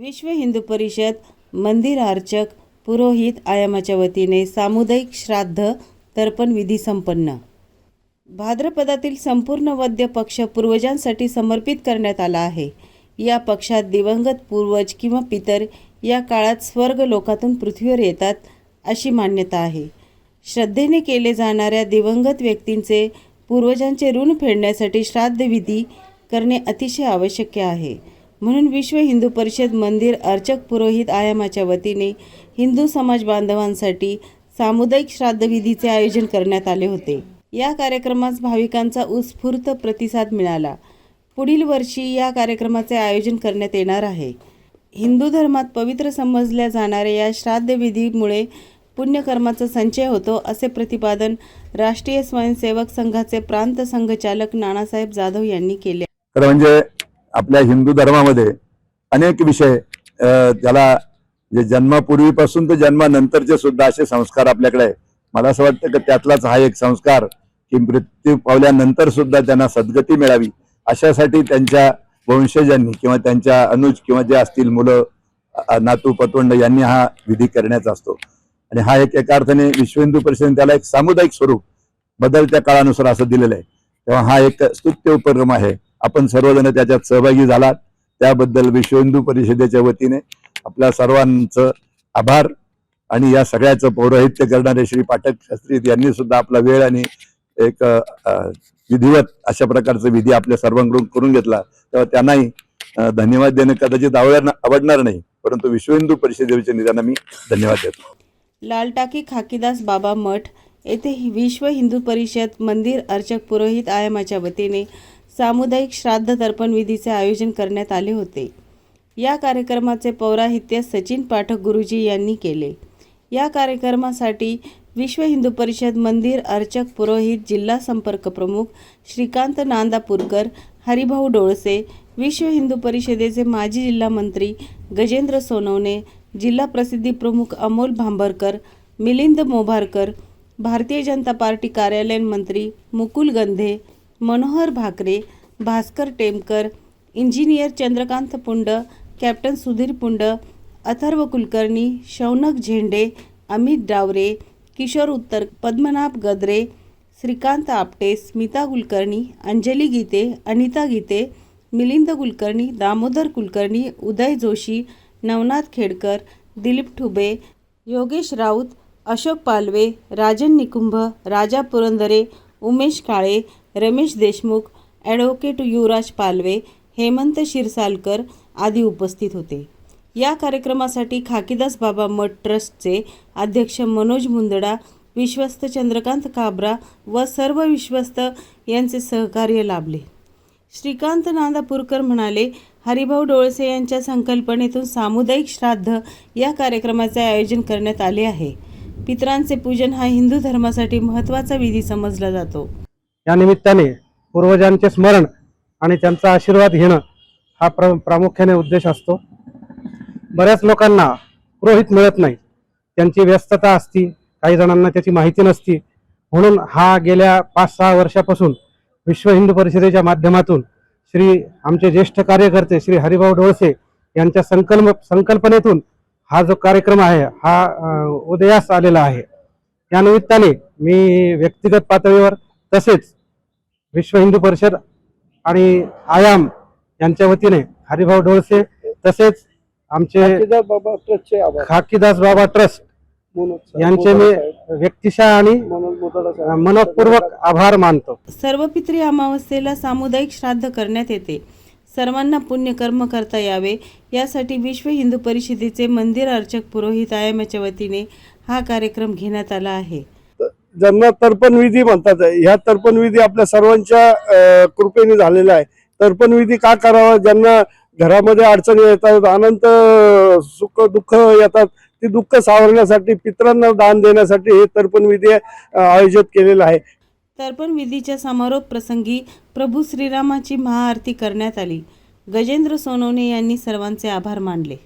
विश्व हिंदू परिषद मंदिर अर्चक पुरोहित आयामाच्या वतीने सामुदायिक श्राद्ध तर्पण विधी संपन्न. भाद्रपदातील संपूर्ण वद्य पक्ष पूर्वजांसाठी समर्पित करण्यात आला आहे. या पक्षात दिवंगत पूर्वज किंवा पितर या काळात स्वर्ग लोकातून पृथ्वीवर येतात अशी मान्यता आहे. श्रद्धेने केले जाणाऱ्या दिवंगत व्यक्तींचे पूर्वजांचे ऋण फेडण्यासाठी श्राद्धविधी करणे अतिशय आवश्यक आहे. म्हणून विश्व हिंदू परिषद मंदिर अर्चक पुरोहित आयामाच्या वतीने हिंदू समाज बांधवांसाठी सामुदायिक श्राद्धविधीचे आयोजन करण्यात आले होते. या कार्यक्रमास भाविकांचा उत्स्फूर्त प्रतिसाद मिळाला. पुढील वर्षी या कार्यक्रमाचे आयोजन करण्यात येणार आहे. हिंदू धर्मात पवित्र समजल्या जाणाऱ्या या श्राद्धविधीमुळे पुण्यकर्माचा संचय होतो असे प्रतिपादन राष्ट्रीय स्वयंसेवक संघाचे प्रांत संघचालक नानासाहेब जाधव यांनी केले. म्हणजे आपल्या हिंदू धर्मामध्ये अनेक विषय त्याला जे जन्मापूर्वीपासून तर जन्मानंतरचे सुद्धा असे संस्कार आपल्याकडे मला असं वाटतं की त्यातलाच हा एक संस्कार की मृत्यू पावल्यानंतर सुद्धा त्यांना सद्गती मिळावी अशासाठी त्यांच्या वंशजांनी किंवा त्यांच्या अनुज किंवा जे असतील मुलं नातू पतोंड यांनी हा विधी करण्याचा असतो. आणि हा एक एका अर्थाने विश्व हिंदू परिषदेने त्याला एक सामुदायिक स्वरूप बदलत्या काळानुसार असं दिलेलं आहे. तेव्हा हा एक स्तुत्य उपक्रम आहे. आपण सर्वजण त्याच्यात सहभागी झालात. त्याबद्दल विश्व हिंदू परिषदेच्या वतीने आपल्या सर्वांचं आभार आणि या सगळ्याचं पौरोहित्य करणारे श्री पाठक शास्त्री यांनी सुद्धा आपला वेळ आणि एक विधिवत अशा प्रकारचा विधी आपल्या सर्वांकडून करून घेतला. तेव्हा त्यांनाही धन्यवाद देणं कदाचित आवड आवडणार नाही. परंतु विश्व हिंदू परिषदेच्या निधाना मी धन्यवाद देतो. लालटाकी खाकीदास बाबा मठ येथे विश्व हिंदू परिषद मंदिर अर्चक पुरोहित आयामाच्या वतीने सामुदायिक श्राद्ध तर्पण विधीचे आयोजन करण्यात आले होते. या कार्यक्रमाचे पौराहित्य सचिन पाठक गुरुजी यांनी केले. या कार्यक्रमासाठी विश्व हिंदू परिषद मंदिर अर्चक पुरोहित जिल्हा संपर्क प्रमुख श्रीकांत नांदापूरकर हरिभाऊ डोळसे विश्व हिंदू परिषदेचे माजी जिल्हा मंत्री गजेंद्र सोनवणे जिल्हा प्रसिद्धी प्रमुख अमोल भांबरकर मिलिंद मोभारकर भारतीय जनता पार्टी कार्यालयीन मंत्री Mukul Gandhe Manohar Bhakare Bhaskar Temkar engineer Chandrakant Pund captain Sudhir Pund Atharva Kulkarni Shaunak Zende Amit Daware Kishor Uttar Padmanabh Gadre Shrikant Apte Smita Kulkarni Anjali Gite Anita Gite Milind Kulkarni Damodar Kulkarni Uday Joshi Navnath Khedkar Dilip Thube Yogesh Raut Ashok Palve Rajan Nikumbh Raja Purandare Umesh Kale Ramesh Deshmukh advocate Yuvraj Palve Hemant Shirsalkar आदी उपस्थित होते. या कार्यक्रमासाठी खाकीदास बाबा मठ ट्रस्टचे अध्यक्ष मनोज मुंदडा विश्वस्त चंद्रकांत काबरा व सर्व विश्वस्त यांचे सहकार्य लाभले. श्रीकांत नांदापूरकर म्हणाले हरिभाऊ डोळसे यांच्या संकल्पनेतून सामुदायिक श्राद्ध या कार्यक्रमाचे आयोजन करण्यात आले आहे. पितरांचे पूजन हा हिंदू धर्मासाठी महत्त्वाचा विधी समजला जातो. या निमित्ताने पूर्वजांचे स्मरण आणि त्यांचा आशीर्वाद घेणं हा प्र प्रामुख्याने उद्देश असतो. बऱ्याच लोकांना पुरोहित मिळत नाही त्यांची व्यस्तता असती काही जणांना त्याची माहिती नसती. म्हणून हा गेल्या पाच सहा वर्षापासून विश्व हिंदू परिषदेच्या माध्यमातून श्री आमचे ज्येष्ठ कार्यकर्ते श्री हरिभाऊ डोळसे यांच्या संकल्प संकल्पनेतून हा जो कार्यक्रम आहे हा उदयास आलेला आहे. या निमित्ताने मी व्यक्तिगत पातळीवर तसेच विश्व हिंदू परिषद आणि आयाम यांच्या वतीने हरिभाऊ डोळसे तसेच आमचे खाकीदास बाबा ट्रस्ट यांचे मी व्यक्तिशः आणि. मनपूर्वक आभार मानतो. सर्व पितरी अमावस्येला सामुदायिक श्राद्ध करण्यात येते. सर्वांना पुण्यकर्म करता यावे. यासाठी विश्व हिंदू परिषदेचे मंदिर अर्चक पुरोहित आयामाच्या वतीने हा कार्यक्रम घेण्यात आला आहे. ज्यांना तर्पणविधी म्हणतात ह्या तर्पण विधी आपल्या सर्वांच्या कृपेने झालेला आहे. तर्पणविधी का करावा? ज्यांना घरामध्ये अडचणी येतात अनंत सुख दुःख येतात ती दुःख सावरण्यासाठी पितरांना दान देण्यासाठी हे तर्पण विधी आयोजित केलेलं आहे. तर्पण विधीच्या समारोप प्रसंगी प्रभू श्रीरामाची महाआरती करण्यात आली. गजेंद्र सोनवणे यांनी सर्वांचे आभार मानले.